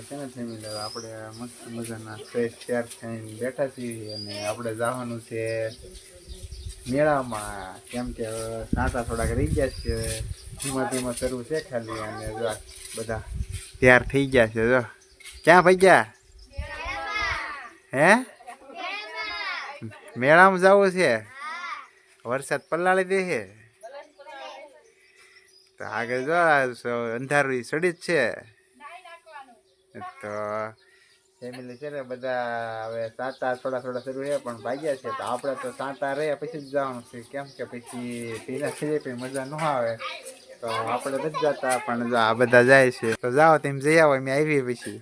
છે ને ફેમિલી આપણે મસ્ત મજાના ફ્રેશ તૈયાર થઈને બેઠા છીએ અને આપણે જવાનું છે મેળામાં. કેમ કે હવે સાંટા થોડાક રહી ગયા છે, ધીમા ધીમા કરવું છે ખાલી અને બધા તૈયાર થઈ ગયા છે, જો. ક્યાં ભાઈ ગયા? હે? મેળામાં જવું છે? વરસાદ પલાળી દે છે? તો આગળ જો અંધારું સડી જ છે. તો ફેમિલી છે ને બધા હવે સાંતા થોડા થોડા શરૂ છે પણ ભાગ્યા છે. તો આપણે તો સાંતા રહ્યા, પછી જ જવાનું છે. કેમ કે પછી પીના થઈ મજા ન આવે. તો આપણે નથી જતા, પણ આ બધા જાય છે. તો જાઓ, તેમ જઈ આવો, અમે આવી પછી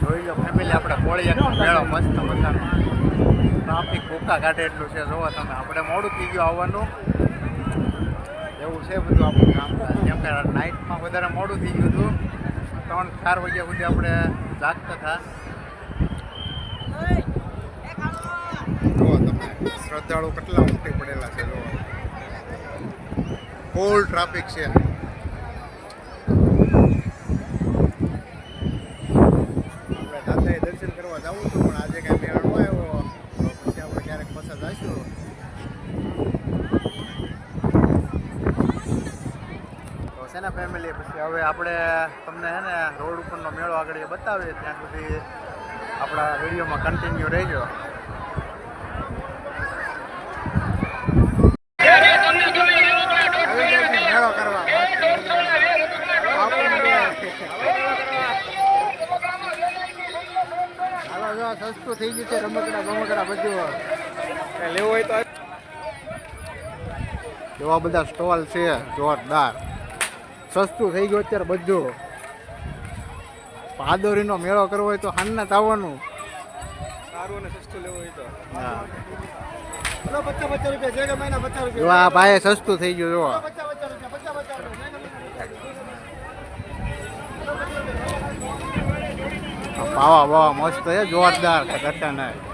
જોઈ લો ફેમિલી આપણે કોળિયાનો મેળો મસ્ત મજાનો ભૂકા કાઢે એટલું છે. જોવો તમે, આપણે મોડું થઈ ગયું આવવાનું. એવું છે બધું આપણું કામ. જેમ કે નાઇટમાં વધારે મોડું થઈ ગયું હતું. ત્રણ, ચાર વાગ્યા સુધી આપણે જાગતા હતા. શ્રદ્ધાળુ કેટલા ઉમટી પડેલા છે જુઓ ફૂલ ટ્રાફિક છે. આપણે દાદાએ દર્શન કરવા જવું હતું પણ આજે કાંઈ મેળ ન આવ્યો તો પછી આપણે ક્યારેક પાછા જઈશું તો છે ને ફેમિલી પછી હવે આપણે તમને હે ને રોડ ઉપરનો મેળો આગળ બતાવીએ ત્યાં સુધી આપણા વિડીયોમાં કન્ટિન્યુ રહેજો. સસ્તું થઈ ગયું છે રમકડા બમકડા બધું લેવું હોય તો એવા બધા સ્ટોલ છે જોરદાર. સસ્તું થઈ ગયું અત્યારે બધું. પાદોરીનો મેળો કરવો હોય તો હાનના તાવવાનું. સારું અને સસ્તું લેવું હોય તો. જો આ ભાઈ સસ્તું થઈ ગયું જો. પાવા બાવા મસ્ત છે જોરદાર ઘટા નહીં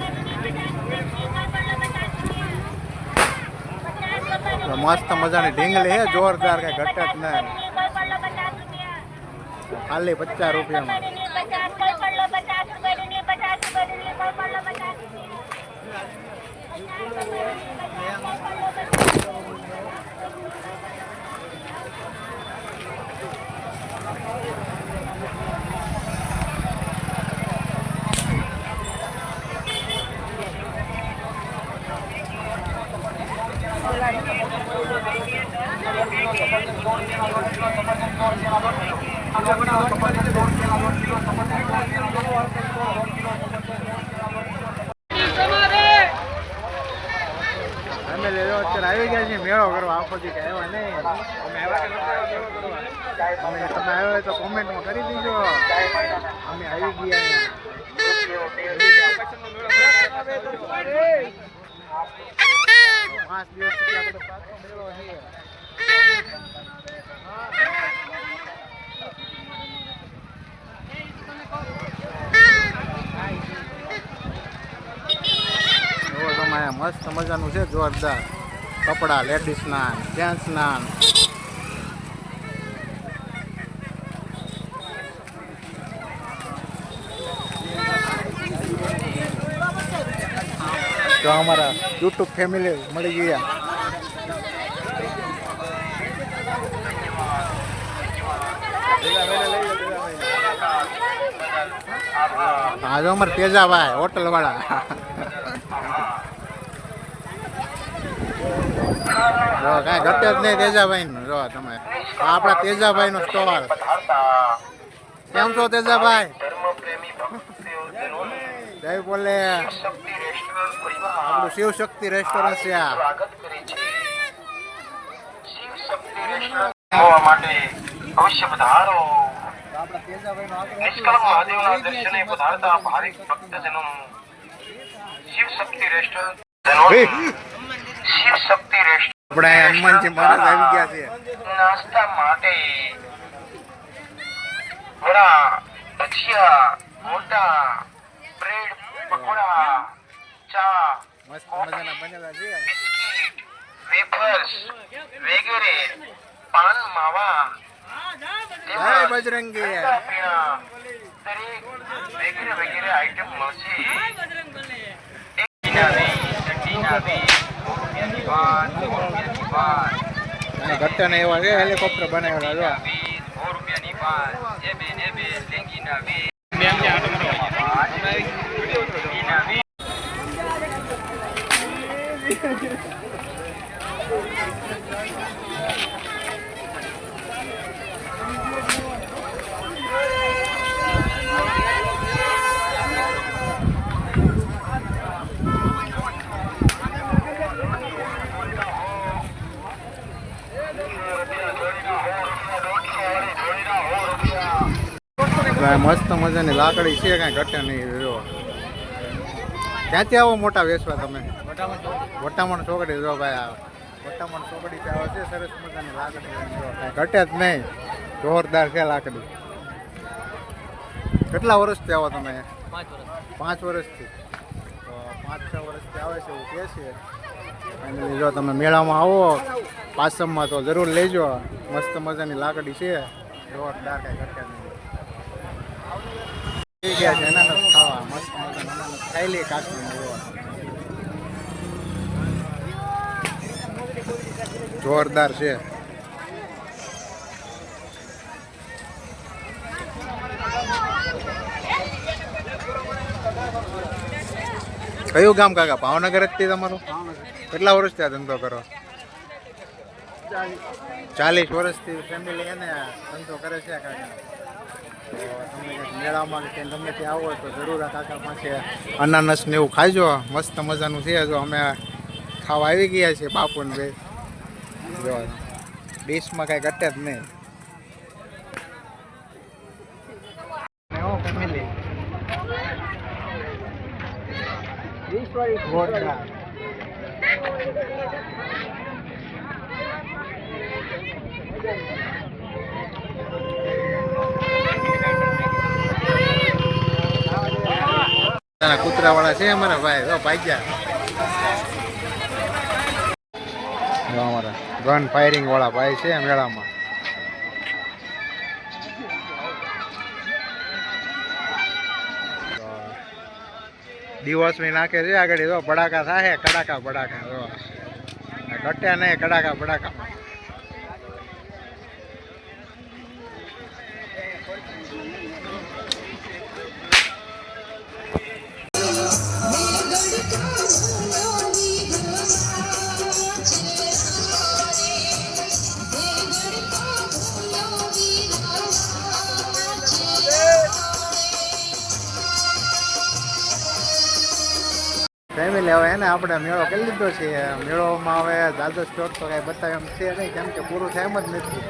તો મસ્ત મજાની ઢીંગલી હે જોરદાર કઈ ઘટે જ નહીં ખાલી પચાસ રૂપિયામાં અમે લેવો અત્યારે આવી ગયા છીએ મેળો કરવા આખો આવ્યા નહીં અમે તમે આવ્યો તો કોમેન્ટમાં કરી દીજો અમે આવી ગયા પાંચ દિવસ મસ્ત મજાનું છે જોરદાર. કપડા લેડીઝના જેન્ટ્સના તો અમારા યુટ્યુબ ફેમિલી મળી ગયા. હા, જો અમારે તેજાભાઈ હોટલ વાળા જો, કાંઈ ઘટે જ નહીં તેજાભાઈ નું જો, તમે. આપડા તેજાભાઈ નો સ્ટોલ કેમ છો તેજાભાઈ? જય બોલે. આપણું શિવ શક્તિ રેસ્ટોરન્ટ છે. આ અવશ્ય પધારો આપણા તેજાભાઈ નો નિષ્કલંક મહાદેવના દર્શને પધારતા ભાવિક ભક્તજનો શિવ શક્તિ રેસ્ટોરન્ટ શિવ શક્તિ રેસ્ટોરન્ટ આપણે હનુમાનજી મહારાજ આવી ગયા છે નાસ્તા માટે વડા ભજીયા મોટા બ્રેડ પકોડા ચા મસ્ત મજાના બનેલા છે બિસ્કિટ વેફર્સ વગેરે પાન માવા જય બજરંગી. વગેરે વગેરે આઈટમ મળશે અને ઘટ્ટા એવા છે હેલિકોપ્ટર બનાવેલા જો આ. મસ્ત મજાની લાકડી છે, કાંઈ ઘટે નહીં જો ક્યાંથી આવો મોટા વેચવા તમે? વટામણ ચોકડી જો ભાઈ આવે વટામણ ચોકડી આવે છે, સરસ મજાની લાકડી ઘટે જ નહીં. જોરદાર છે લાકડી. કેટલા વર્ષથી આવો તમે? પાંચ વર્ષથી. પાંચ છ વર્ષથી આવે છે, એવું કહે છે. અને જો તમે મેળામાં આવો, પાસમમાં તો જરૂર લેજો. મસ્ત મજાની લાકડી છે. જોરદાર કાંઈ ઘટે નહીં. જોરદાર છે. કયું ગામ કાકા? ભાવનગર જ તે તમારું? કેટલા વર્ષથી આ ધંધો કરો? ચાલીસ વર્ષથી ફેમિલી એને ધંધો કરે છે કાકા. મેળામાં કે ગમે ત્યાં આવો તો જરૂર કાકા પાસે અનાનસ ને એવું ખાજો. મસ્ત મજાનું છે. જો અમે ખાવા આવી ગયા છીએ બાપુને ભાઈ જો ડીશમાં કાંઈ ઘટે જ નહીં. ફેમિલી કૂતરા વાળા છે અમારા ભાઈ. તો ભાગ્યા ગયા અમારા ગન ફાયરિંગ વાળા ભાઈ છે મેળામાં. દિવસની નાખે છે આગળ તો ભડાકા થાય કડાકા ભડાકા ઘટ્યા નહીં, કડાકા ભડાકા. હવે એને આપણે મેળો કરી લીધો છે. મેળોમાં હવે દાદો સ્ટોર તો કાંઈ બતાવે એમ છે નહીં, કેમ કે પૂરું થાય એમ જ નથી.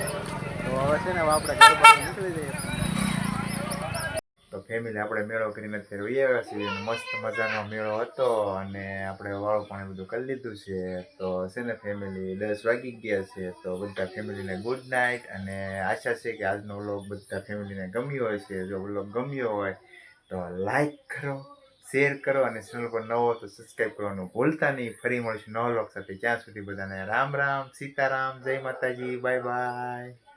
તો હવે છે ને આપણે નીકળી જઈએ. તો ફેમિલી આપણે મેળો કરીને અત્યારે વહી આવ્યા છીએ. મસ્ત મજાનો મેળો હતો અને આપણે વાળું પાણી બધું કરી લીધું છે. તો છે ને ફેમિલી દસ વાગી ગયા છે. તો બધા ફેમિલીને ગુડ નાઇટ અને આશા છે કે આજનો વ્લોગ બધા ફેમિલીને ગમ્યો હોય છે જો વ્લોગ ગમ્યો હોય તો લાઈક કરો શેર કરો અને ચેનલ પર નવો તો સબસ્ક્રાઈબ કરવાનું ભૂલતા નહીં. ફરી મળીશું નવા વ્લોગ સાથે. ત્યાં સુધી બધાને રામ રામ, સીતારામ, જય માતાજી બાય બાય